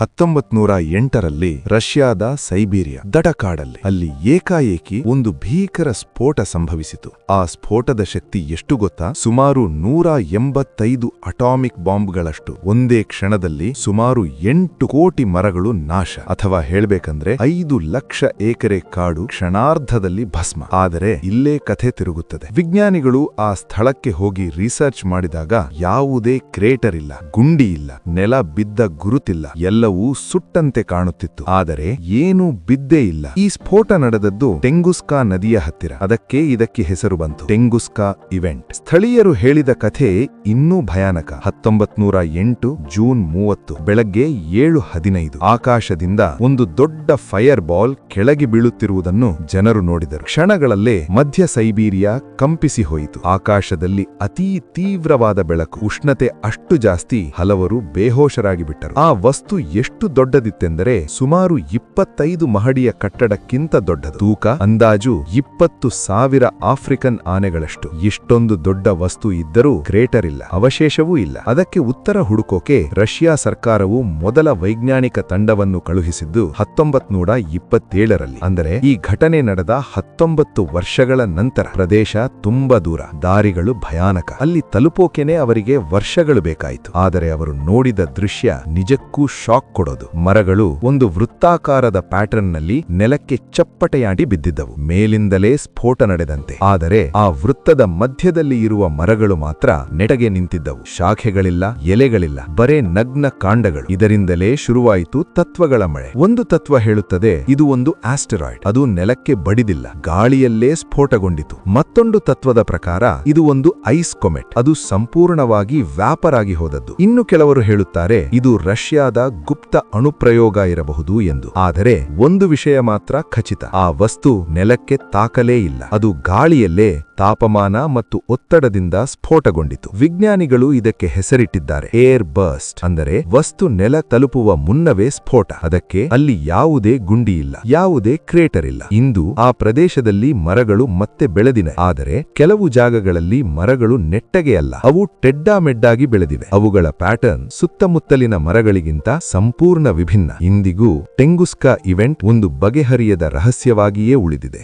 ಹತ್ತೊಂಬತ್ ನೂರ ಎಂಟರಲ್ಲಿ ರಷ್ಯಾದ ಸೈಬೀರಿಯಾ ದಡಕಾಡಲ್ಲಿ ಅಲ್ಲಿ ಏಕಾಏಕಿ ಒಂದು ಭೀಕರ ಸ್ಫೋಟ ಸಂಭವಿಸಿತು. ಆ ಸ್ಫೋಟದ ಶಕ್ತಿ ಎಷ್ಟು ಗೊತ್ತಾ? ಸುಮಾರು ನೂರ ಎಂಬತ್ತೈದು ಅಟಾಮಿಕ್ ಬಾಂಬ್ಗಳಷ್ಟು. ಒಂದೇ ಕ್ಷಣದಲ್ಲಿ ಸುಮಾರು ಎಂಟು ಕೋಟಿ ಮರಗಳು ನಾಶ. ಅಥವಾ ಹೇಳ್ಬೇಕಂದ್ರೆ ಐದು ಲಕ್ಷ ಎಕರೆ ಕಾಡು ಕ್ಷಣಾರ್ಧದಲ್ಲಿ ಭಸ್ಮ. ಆದರೆ ಇಲ್ಲೇ ಕಥೆ ತಿರುಗುತ್ತದೆ. ವಿಜ್ಞಾನಿಗಳು ಆ ಸ್ಥಳಕ್ಕೆ ಹೋಗಿ ರಿಸರ್ಚ್ ಮಾಡಿದಾಗ ಯಾವುದೇ ಕ್ರೇಟರ್ ಇಲ್ಲ ಗುಂಡಿ ಇಲ್ಲ ನೆಲ ಬಿದ್ದ ಗುರುತಿಲ್ಲ ಎಲ್ಲವೂ ಸುಟ್ಟಂತೆ ಕಾಣುತ್ತಿತ್ತು. ಆದರೆ ಏನೂ ಬಿದ್ದೇ ಇಲ್ಲ. ಈ ಸ್ಫೋಟ ನಡೆದದ್ದು ಟೆಂಗುಸ್ಕಾ ನದಿಯ ಹತ್ತಿರ. ಅದಕ್ಕೆ ಇದಕ್ಕೆ ಹೆಸರು ಬಂತು. Tunguska event. ಸ್ಥಳೀಯರು ಹೇಳಿದ ಕಥೆ ಇನ್ನೂ ಭಯಾನಕ. ಹತ್ತೊಂಬತ್ ನೂರ ಎಂಟು ಜೂನ್ ಮೂವತ್ತು ಬೆಳಗ್ಗೆ ಏಳು ಹದಿನೈದು ಆಕಾಶದಿಂದ ಒಂದು ದೊಡ್ಡ ಫೈರ್ ಬಾಲ್ ಕೆಳಗೆ ಬೀಳುತ್ತಿರುವುದನ್ನು ಜನರು ನೋಡಿದರು. ಕ್ಷಣಗಳಲ್ಲೇ ಮಧ್ಯ ಸೈಬೀರಿಯಾ ಕಂಪಿಸಿ ಹೋಯಿತು. ಆಕಾಶದಲ್ಲಿ ಅತೀ ತೀವ್ರವಾದ ಬೆಳಕು. ಉಷ್ಣತೆ ಅಷ್ಟು ಜಾಸ್ತಿ ಹಲವರು ಬೇಹೋಶರಾಗಿ ಬಿಟ್ಟರು ಆ ವಸ್ತು ಎಷ್ಟು ದೊಡ್ಡದಿತ್ತೆಂದರೆ ಸುಮಾರು ಇಪ್ಪತ್ತೈದು ಮಹಡಿಯ ಕಟ್ಟಡಕ್ಕಿಂತ ದೊಡ್ಡದು. ತೂಕ, ಅಂದಾಜು ಇಪ್ಪತ್ತು ಸಾವಿರ ಆಫ್ರಿಕನ್ ಆನೆಗಳಷ್ಟು. ಇಷ್ಟೊಂದು ದೊಡ್ಡ ವಸ್ತು ಇದ್ದರೂ ಗ್ರೇಟರ್ ಇಲ್ಲ, ಅವಶೇಷವೂ ಇಲ್ಲ. ಅದಕ್ಕೆ ಉತ್ತರ ಹುಡುಕೋಕೆ ರಷ್ಯಾ ಸರ್ಕಾರವು ಮೊದಲ ವೈಜ್ಞಾನಿಕ ತಂಡವನ್ನು ಕಳುಹಿಸಿದ್ದು ಹತ್ತೊಂಬತ್ ನೂರ ಇಪ್ಪತ್ತೇಳರಲ್ಲಿ ಅಂದರೆ ಈ ಘಟನೆ ನಡೆದ ಹತ್ತೊಂಬತ್ತು ವರ್ಷಗಳ ನಂತರ. ಪ್ರದೇಶ ತುಂಬಾ ದೂರ, ದಾರಿಗಳು ಭಯಾನಕ. ಅಲ್ಲಿ ತಲುಪೋಕೆನೆ ಅವರಿಗೆ ವರ್ಷಗಳು ಬೇಕಾಯಿತು. ಆದರೆ ಅವರು ನೋಡಿದ ದೃಶ್ಯ ನಿಜಕ್ಕೂ ಶಾಕ್ ಕೊಡೋದು. ಮರಗಳು ಒಂದು ವೃತ್ತಾಕಾರದ ಪ್ಯಾಟರ್ನ್ನಲ್ಲಿ ನೆಲಕ್ಕೆ ಚಪ್ಪಟೆಯಾಡಿ ಬಿದ್ದಿದ್ದವು. ಮೇಲಿಂದಲೇ ಸ್ಫೋಟ ನಡೆದಂತೆ. ಆದರೆ ಆ ವೃತ್ತದ ಮಧ್ಯದಲ್ಲಿ ಇರುವ ಮರಗಳು ಮಾತ್ರ ನೆಟಗೆ ನಿಂತಿದ್ದವು. ಶಾಖೆಗಳಿಲ್ಲ, ಎಲೆಗಳಿಲ್ಲ, ಬರೇ ನಗ್ನ ಕಾಂಡಗಳು. ಇದರಿಂದಲೇ ಶುರುವಾಯಿತು ತತ್ವಗಳ ಮಳೆ. ಒಂದು ತತ್ವ ಹೇಳುತ್ತದೆ, ಇದು ಒಂದು ಆಸ್ಟೆರಾಯ್ಡ್. ಅದು ನೆಲಕ್ಕೆ ಬಡಿದಿಲ್ಲ, ಗಾಳಿಯಲ್ಲೇ ಸ್ಫೋಟಗೊಂಡಿತು. ಮತ್ತೊಂದು ತತ್ವದ ಪ್ರಕಾರ, ಇದು ಒಂದು ಐಸ್ ಕೊಮೆಟ್. ಅದು ಸಂಪೂರ್ಣವಾಗಿ ವ್ಯಾಪರ್ ಆಗಿ ಹೋದದ್ದು. ಇನ್ನು ಕೆಲವರು ಹೇಳುತ್ತಾರೆ, ಇದು ರಷ್ಯಾದ ಗುಪ್ತ ಅಣುಪ್ರಯೋಗ ಇರಬಹುದು ಎಂದು. ಆದರೆ ಒಂದು ವಿಷಯ ಮಾತ್ರ ಖಚಿತ. ಆ ವಸ್ತು ನೆಲಕ್ಕೆ ತಾಕಲೇ ಇಲ್ಲ. ಅದು ಗಾಳಿಯಲ್ಲೇ ತಾಪಮಾನ ಮತ್ತು ಒತ್ತಡದಿಂದ ಸ್ಫೋಟಗೊಂಡಿತು. ವಿಜ್ಞಾನಿಗಳು ಇದಕ್ಕೆ ಹೆಸರಿಟ್ಟಿದ್ದಾರೆ. ಏರ್ ಬರ್ಸ್ಟ್ ಅಂದರೆ ವಸ್ತು ನೆಲ ತಲುಪುವ ಮುನ್ನವೇ ಸ್ಫೋಟ. ಅದಕ್ಕೆ ಅಲ್ಲಿ ಯಾವುದೇ ಗುಂಡಿ ಇಲ್ಲ, ಯಾವುದೇ ಕ್ರೇಟರ್ ಇಲ್ಲ. ಇಂದು ಆ ಪ್ರದೇಶದಲ್ಲಿ ಮರಗಳು ಮತ್ತೆ ಬೆಳೆದಿವೆ. ಆದರೆ ಕೆಲವು ಜಾಗಗಳಲ್ಲಿ ಮರಗಳು ನೆಟ್ಟಗೆ ಅಲ್ಲ. ಅವು ಟೆಡ್ಡಾಮೆಡ್ಡಾಗಿ ಬೆಳೆದಿವೆ. ಅವುಗಳ ಪ್ಯಾಟರ್ನ್ ಸುತ್ತಮುತ್ತಲಿನ ಮರಗಳಿಗಿಂತ ಸಂಪೂರ್ಣ ವಿಭಿನ್ನ. ಇಂದಿಗೂ ಟೆಂಗುಸ್ಕಾ ಇವೆಂಟ್ ಒಂದು ಬಗೆಹರಿಯದ ರಹಸ್ಯವಾಗಿಯೇ ಉಳಿದಿದೆ.